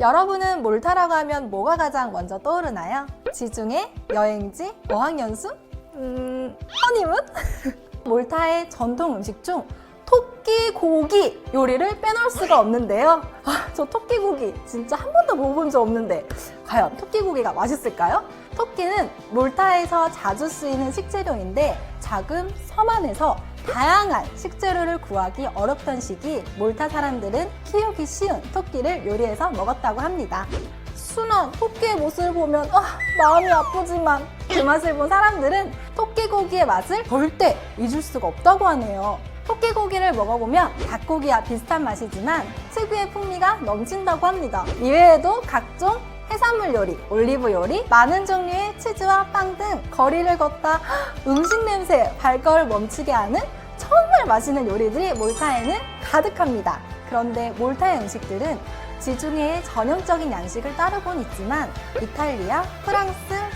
여러분은 몰타라고 하면 뭐가 가장 먼저 떠오르나요? 지중해, 여행지, 어학연수? 음, 허니문? 몰타의 전통 음식 중 토끼 고기 요리를 빼놓을 수가 없는데요. 아, 저 토끼 고기 진짜 한 번도 먹어본 적 없는데 과연 토끼 고기가 맛있을까요? 토끼는 몰타에서 자주 쓰이는 식재료인데 작은 섬 안에서 다양한 식재료를 구하기 어렵던 시기 몰타 사람들은 키우기 쉬운 토끼를 요리해서 먹었다고 합니다. 순한 토끼의 모습을 보면 아, 마음이 아프지만 그 맛을 본 사람들은 토끼 고기의 맛을 절대 잊을 수가 없다고 하네요. 토끼 고기를 먹어보면 닭고기와 비슷한 맛이지만 특유의 풍미가 넘친다고 합니다. 이외에도 각종 해산물 요리, 올리브 요리, 많은 종류의 치즈와 빵 등 거리를 걷다 음식 냄새 발걸을 멈추게 하는 정말 맛있는 요리들이 몰타에는 가득합니다. 그런데 몰타의 음식들은 지중해의 전형적인 양식을 따르곤 있지만 이탈리아, 프랑스,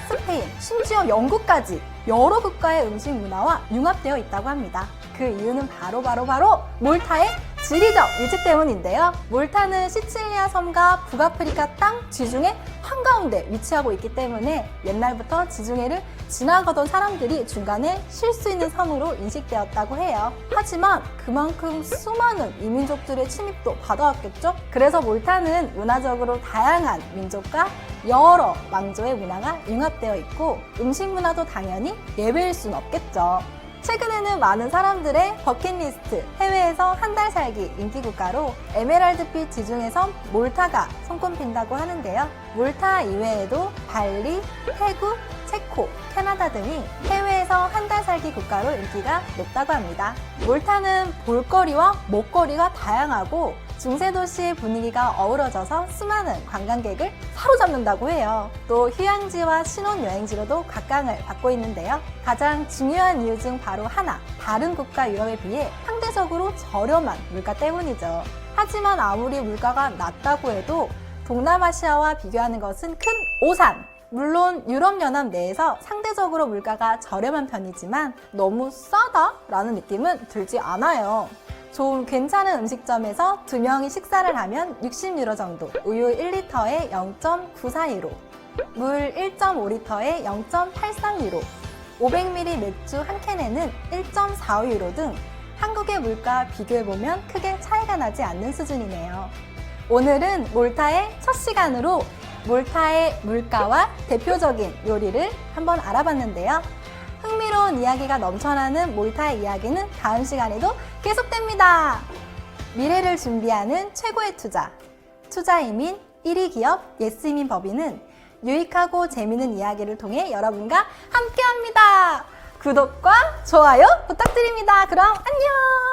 스페인, 심지어 영국까지 여러 국가의 음식 문화와 융합되어 있다고 합니다. 그 이유는 바로 바로 바로 몰타의 지리적 위치 때문인데요. 몰타는 시칠리아 섬과 북아프리카 땅 지중해 한가운데 위치하고 있기 때문에 옛날부터 지중해를 지나가던 사람들이 중간에 쉴 수 있는 섬으로 인식되었다고 해요. 하지만 그만큼 수많은 이민족들의 침입도 받아왔겠죠? 그래서 몰타는 문화적으로 다양한 민족과 여러 왕조의 문화가 융합되어 있고 음식 문화도 당연히 예외일 순 없겠죠. 최근에는 많은 사람들의 버킷리스트 해외에서 한 달 살기 인기 국가로 에메랄드빛 지중해 섬 몰타가 손꼽힌다고 하는데요. 몰타 이외에도 발리, 태국, 체코, 캐나다 등이 해외에서 한 달 살기 국가로 인기가 높다고 합니다. 몰타는 볼거리와 먹거리가 다양하고 중세 도시의 분위기가 어우러져서 수많은 관광객을 사로잡는다고 해요. 또 휴양지와 신혼여행지로도 각광을 받고 있는데요. 가장 중요한 이유 중 바로 하나, 다른 국가 유럽에 비해 상대적으로 저렴한 물가 때문이죠. 하지만 아무리 물가가 낮다고 해도 동남아시아와 비교하는 것은 큰 오산! 물론 유럽연합 내에서 상대적으로 물가가 저렴한 편이지만 너무 싸다라는 느낌은 들지 않아요. 좀 괜찮은 음식점에서 두 명이 식사를 하면 60유로 정도, 우유 1리터에 0.942유로, 물 1.5리터에 0.83유로, 500ml 맥주 한 캔에는 1.45유로 등 한국의 물가 비교해보면 크게 차이가 나지 않는 수준이네요. 오늘은 몰타의 첫 시간으로 몰타의 물가와 대표적인 요리를 한번 알아봤는데요. 흥미로운 이야기가 넘쳐나는 몰타의 이야기는 다음 시간에도 계속됩니다. 미래를 준비하는 최고의 투자. 투자이민 1위 기업 예스이민 법인은 유익하고 재미있는 이야기를 통해 여러분과 함께 합니다. 구독과 좋아요 부탁드립니다. 그럼 안녕!